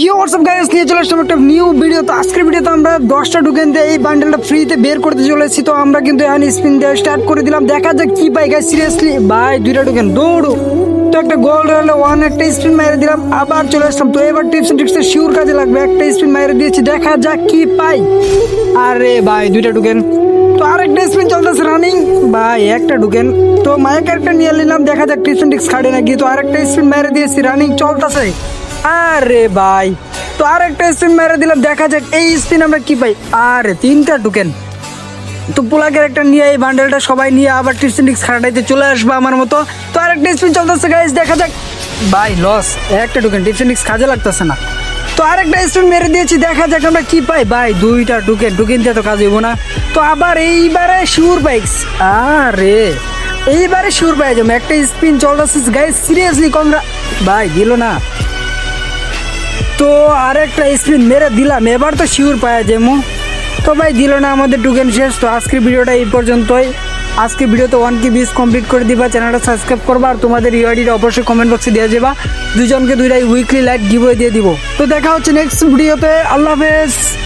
হিও WhatsApp নিয়ে চলে আসলাম একটা নিউ ভিডিও তো আজকের ভিডিওতে আমরা দশটা টোকেন দিয়ে এই বান্ডেলটা ফ্রিতে বের করতে চলেছি তো আমরা কিন্তু এখন স্পিন দিয়ে স্টার্ট করে দিলাম। দেখা যাক কি পাই গাইস সিরিয়াসলি ভাই, দুইটা টোকেন দৌড়ো। তো একটা গোল্ড রয়েলো ওয়ান একটা স্পিন মেরে দিলাম। আবার চলে আসলাম। তো এবার টিপস টিপসের শিওর কাজে লাগবে। একটা স্পিন মেরে দিয়েছি। দেখা যাক কি পাই। আরে ভাই, দুইটা টোকেন তো আরেকটা স্পিন চলতেছে রানিং ভাই, একটা ঢুকেন তো মায়ের ক্যারেক্টার নিয়ে নিলাম। দেখা যাক টিপস টিক্স খাড়ে নাকি। তো আরেকটা স্পিন মেরে দিয়েছি। রানিং চলতেছে। আরে ভাই, তো আর একটা স্পিন মেরে দিলাম, দেখা যাক এই স্পিন আমরা কি পাই। আরে, তিনটা ঢুকেন। তো পোলা ক্যারেক্টার নিয়ে এই বান্ডেলটা সবাই নিয়ে আবার টিপস টিক্স খাটাইতে চলে আসবে আমার মতো। তো আর একটা স্পিন চলতেছে গাইজ দেখা যাক। ভাই লস একটা ঢুকেন টিপস টিক্স কাজে লাগতেছে না। তো আরেকটা স্পিন মেরে দিয়েছি, দেখা যাক আমরা কি পাই। ভাই, দুইটা ঢুকেন ঢুকেন দিয়ে তো কাজ হইব না। তো আবার এইবারে শিওর বাইকস আরে, এইবারে শিওর পাই যাব একটা স্পিন চলতেছে গাইজ সিরিয়াসলি কমরা ভাই, দিল না। তো আরেকটা স্পিন মেরে দিলাম, এবার তো শিওর যে যেমন তো ভাই, দিল না আমাদের টুকেন শেষ তো আজকের ভিডিওটা এই পর্যন্তই। আজকে ভিডিওতে ওয়ান কি বিস কমপ্লিট করে দিবা চ্যানেলটা সাবস্ক্রাইব করবা, আর তোমাদের ইউআইডিটা অবশ্যই কমেন্ট বক্সে দিয়ে যাবা। দুজনকে দুইটাই উইকলি লাইক গিভওয়ে দিয়ে দিব। তো দেখা হচ্ছে নেক্সট ভিডিওতে আল্লাহ হাফেজ।